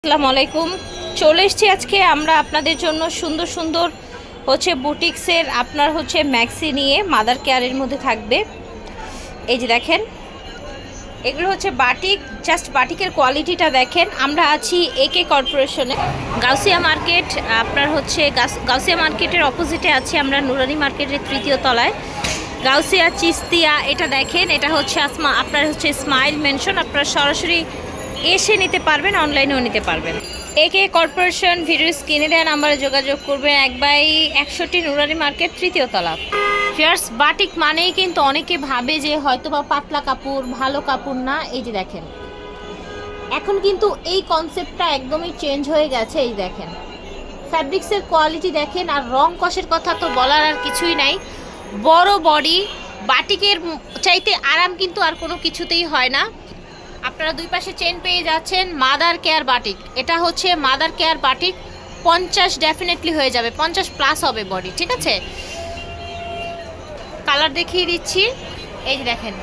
আসসালামু আলাইকুম। চলে এসছি আজকে। আমরা আপনাদের জন্য সুন্দর সুন্দর হচ্ছে বুটিক্সের, আপনার হচ্ছে ম্যাক্সি নিয়ে মাদার কেয়ারের মধ্যে থাকবে। এই যে দেখেন, এগুলো হচ্ছে বাটিক জাস্ট বাটিকের কোয়ালিটিটা দেখেন। আমরা আছি একে কর্পোরেশনে গাউসিয়া মার্কেট, আপনার হচ্ছে গাউসিয়া মার্কেটের অপোজিটে আছি আমরা, নুরানি মার্কেটের তৃতীয় তলায়। গাউসিয়া, চিস্তিয়া, এটা দেখেন, এটা হচ্ছে আপনার হচ্ছে স্মাইল মেনশন, আপনারা সরাসরি এসে নিতে পারবেন অনলাইনেও নিতে পারবেন। একে কর্পোরেশন ভিডিও স্ক্রিনে দেওয়া নাম্বারে যোগাযোগ করবেন, এক বাই একষট্টি নুরানি মার্কেট, তৃতীয় তলা। ফিয়ার্স বাটিক মানেই কিন্তু অনেকে ভাবে যে হয়তো বা পাতলা কাপড়, ভালো কাপড় না, এই যে দেখেন। এখন কিন্তু এই কনসেপ্টটা একদমই চেঞ্জ হয়ে গেছে, এই দেখেন। ফ্যাব্রিক্সের কোয়ালিটি দেখেন, আর রং কষের কথা তো বলার আর কিছুই নাই। বড় বডি বাটিকের চাইতে আরাম কিন্তু আর কোনো কিছুতেই হয় না। আপনারা দুই পাশে চেন পেয়ে যাচ্ছেন মাদার কেয়ার বাটিক এটা হচ্ছে মাদার কেয়ার বাটিক পঞ্চাশ ডেফিনেটলি হয়ে যাবে পঞ্চাশ প্লাস হবে বডি ঠিক আছে? কালার দেখিয়ে দিচ্ছি এই যে দেখেন।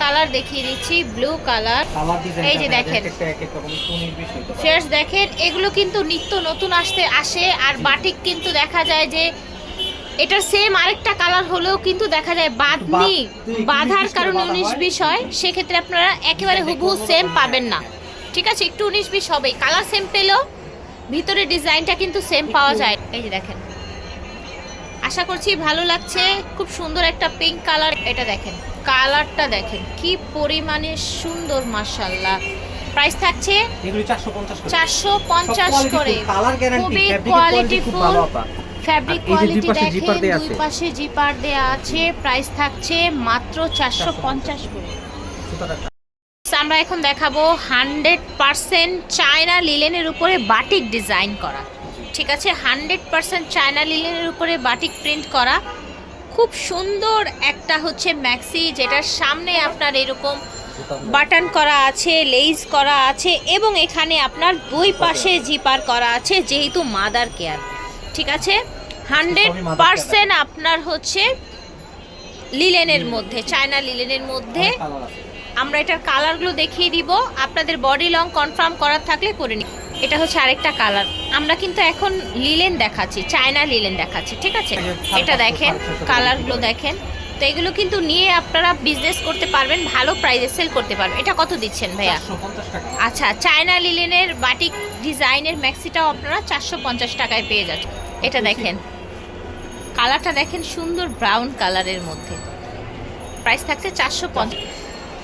কালার দেখিয়ে দিচ্ছি ব্লু কালার এই যে দেখেন। ফ্রেশ দেখেন এগুলো কিন্তু নিত্য নতুন আসতে আসে আর বাটিক কিন্তু দেখা যায় যে এটা সেম আরেকটা কালার হলেও কিন্তু দেখা যায় বাদনি বাদ- বাধার কারণে উনিশ বিশ হয় সেক্ষেত্রে আপনারা একেবারে হুবহু সেম পাবেন না। ঠিক আছে একটু উনিশ বিশ হবে। কালার সেম পেলেও ভিতরে ডিজাইনটা কিন্তু সেম পাওয়া যায়। এই যে দেখেন। আশা করছি ভালো লাগছে। খুব সুন্দর একটা পিঙ্ক কালার এটা দেখেন কালারটা দেখেন। কি পরিমাণে সুন্দর মাশাল্লাহ প্রাইস থাকছে এগুলি 450 করে। চারশো পঞ্চাশ করে। খুবই কোয়ালিটি খুব কোয়ালিটিফুল ফ্যাব্রিক কোয়ালিটি দেখেন দুই। পাশে জিপার দেয়া আছে প্রাইস থাকছে মাত্র চারশো পঞ্চাশ করে। আমরা এখন দেখাবো হান্ড্রেড পার্সেন্ট চায়না লিলেনের উপরে বাটিক ডিজাইন করা। ঠিক আছে হান্ড্রেড পার্সেন্ট চায়না লিলেনের উপরে বাটিক প্রিন্ট করা। খুব সুন্দর একটা হচ্ছে ম্যাক্সি যেটার সামনে আপনার এরকম বাটন করা আছে লেইস করা আছে এবং এখানে আপনার দুই পাশে জিপার করা আছে যেহেতু মাদার কেয়ার ঠিক আছে? হান্ড্রেড পার্সেন্ট আপনার হচ্ছে লিলেনের মধ্যে চায়না লিলেনের মধ্যে। আমরা এটার কালারগুলো দেখিয়ে দিব। আপনাদের বডি লং কনফার্ম করার থাকলে করে নিন। এটা হচ্ছে আরেকটা কালার। আমরা কিন্তু এখন লিলেন দেখাচ্ছি চায়না লিলেন দেখাচ্ছি ঠিক আছে? এটা দেখেন কালারগুলো দেখেন। তো এগুলো কিন্তু নিয়ে আপনারা বিজনেস করতে পারবেন ভালো প্রাইসে সেল করতে পারবেন। এটা কত দিচ্ছেন ভাইয়া? আচ্ছা চায়না লিলেনের বাটিক ডিজাইনের ম্যাক্সিটাও আপনারা চারশো পঞ্চাশ টাকায় পেয়ে যাচ্ছেন। এটা দেখেন। কালারটা দেখেন সুন্দর ব্রাউন কালারের মধ্যে। প্রাইস থাকছে চারশো পঞ্চাশ।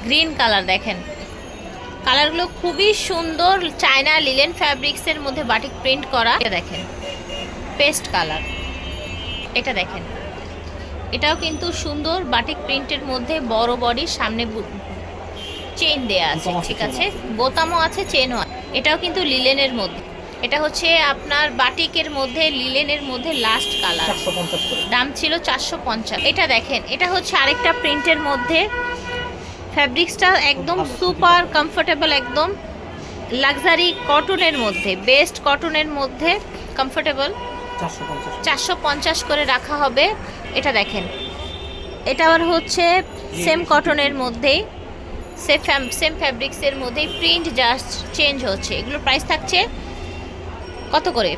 গ্রিন কালার দেখেন। কালারগুলো খুবই সুন্দর চায়না লিলেন ফ্যাব্রিক্সের মধ্যে বাটিক প্রিন্ট করা। এটা দেখেন পেস্ট কালার এটা দেখেন। এটাও কিন্তু সুন্দর বাটিক প্রিন্টের মধ্যে বড় বডির সামনে চেন দেয়া আছে ঠিক আছে। বোতামও আছে চেনও এটাও কিন্তু লিলেনের মধ্যে। এটা হচ্ছে আপনার বাটিকের মধ্যে লিলেনের মধ্যে লাস্ট কালার দাম ছিল চারশো পঞ্চাশ। এটা দেখেন এটা হচ্ছে আরেকটা প্রিন্টের মধ্যে। ফ্যাব্রিক্সটা একদম সুপার কমফোর্টেবল একদম লাক্সারি কটনের মধ্যে বেস্ট কটনের মধ্যে কমফোর্টেবল চারশো পঞ্চাশ করে। রাখা হবে। এটা দেখেন এটা আবার হচ্ছে সেম কটনের মধ্যেই সেম সেম ফ্যাব্রিক্সের মধ্যেই প্রিন্ট জাস্ট চেঞ্জ হচ্ছে। এগুলোর প্রাইস থাকছে কত করে?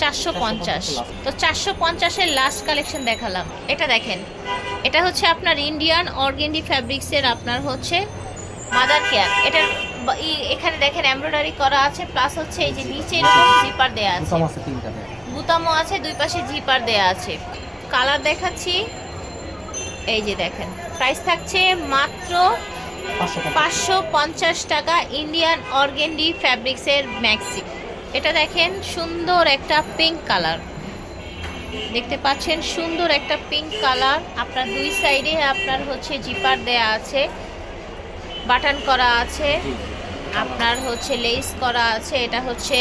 চারশো পঞ্চাশ। তো চারশো পঞ্চাশের লাস্ট কালেকশন দেখালাম। এটা দেখেন। এটা হচ্ছে আপনার ইন্ডিয়ান অর্গেন্ডি ফ্যাব্রিক্সের আপনার হচ্ছে মাদার কেয়ার এটার এখানে দেখেন এমব্রয়ডারি করা আছে প্লাস হচ্ছে এই যে নিচে এরকম জিপার দেয়া আছে। বোতাম আছে বুতামও আছে দুই পাশে জিপার দেয়া আছে। কালার দেখাচ্ছি। এই যে দেখেন প্রাইস থাকছে মাত্র পাঁচশো পঞ্চাশ। টাকা ইন্ডিয়ান অর্গেন্ডি ফ্যাব্রিক্সের ম্যাক্সি এটা দেখেন সুন্দর একটা পিঙ্ক কালার দেখতে পাচ্ছেন সুন্দর একটা পিঙ্ক কালার আপনার দুই সাইডে আপনার হচ্ছে জিপার দেয়া আছে বাটন করা আছে। আপনার হচ্ছে লেস করা আছে এটা হচ্ছে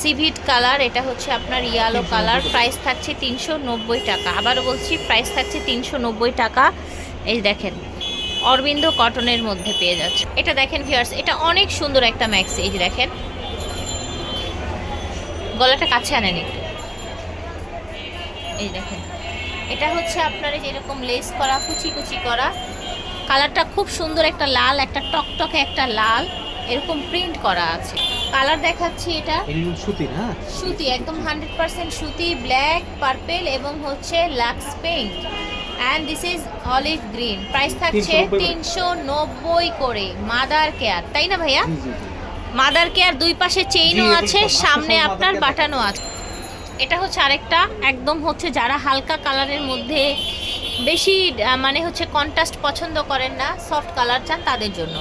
সিভিট কালার এটা হচ্ছে আপনার ইয়ালো কালার। প্রাইস থাকছে তিনশো নব্বই টাকা। আবারও বলছি প্রাইস থাকছে তিনশো নব্বই টাকা। এই দেখেন অরবিন্দ কটনের মধ্যে পেয়ে যাচ্ছে। এটা দেখেন ভিউয়ার্স এটা অনেক সুন্দর একটা ম্যাক্সি এই যে দেখেন। গলাটা কাছে আনেন একটু। এই দেখেন। এটা হচ্ছে আপনার এই যে লেস করা কুচি কুচি করা। কালারটা খুব সুন্দর একটা লাল একটা টকটকে একটা লাল। এরকম প্রিন্ট করা আছে। কালার দেখাচ্ছি এটা। সুতির হ্যাঁ সুতি একদম হান্ড্রেড পার্সেন্ট সুতি ব্ল্যাক পার্পেল এবং হচ্ছে lux pink and this is olive green price থাকছে 390 করে। তিনশো নব্বই করে। মাদার কেয়ার তাই না ভাইয়া? মাদার কেয়ার দুই পাশে চেইনও আছে সামনে আপনার বাটানো আছে। এটা হচ্ছে আরেকটা একদম হচ্ছে যারা হালকা কালারের মধ্যে বেশি মানে হচ্ছে কন্ট্রাস্ট পছন্দ করেন না সফট কালার চান তাদের জন্য।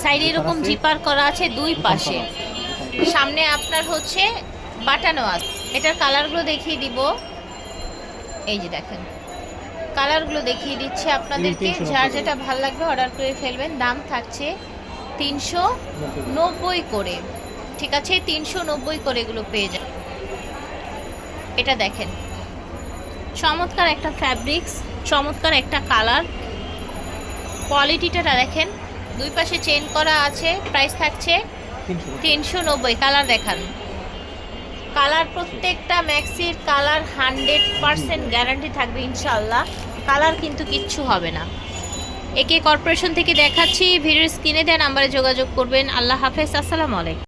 সাইডে এরকম জিপার করা আছে দুই পাশে। সামনে আপনার হচ্ছে বাটানো আছে। এটার কালারগুলো দেখিয়ে দিব। এই যে দেখেন। কালারগুলো দেখিয়ে দিচ্ছে আপনাদেরকে। যার যেটা ভালো লাগবে অর্ডার করে ফেলবেন। দাম থাকছে তিনশো নব্বই। করে। ঠিক আছে? তিনশো নব্বই করে এগুলো পেয়ে যান এটা দেখেন। চমৎকার একটা ফ্যাব্রিক্স চমৎকার একটা কালার কোয়ালিটিটা দেখেন। দুই পাশে চেন করা আছে প্রাইস থাকছে। তিনশো নব্বই কালার দেখান। কালার প্রত্যেকটা ম্যাক্সির কালার হান্ড্রেড পারসেন্ট গ্যারান্টি থাকবে ইনশাল্লাহ কালার কিন্তু কিচ্ছু হবে না। একে কর্পোরেশন থেকে দেখাচ্ছি ভিডিওর স্ক্রিনে দেওয়া নাম্বারে যোগাযোগ করবেন। আল্লাহ হাফেজ আসসালামু আলাইকুম।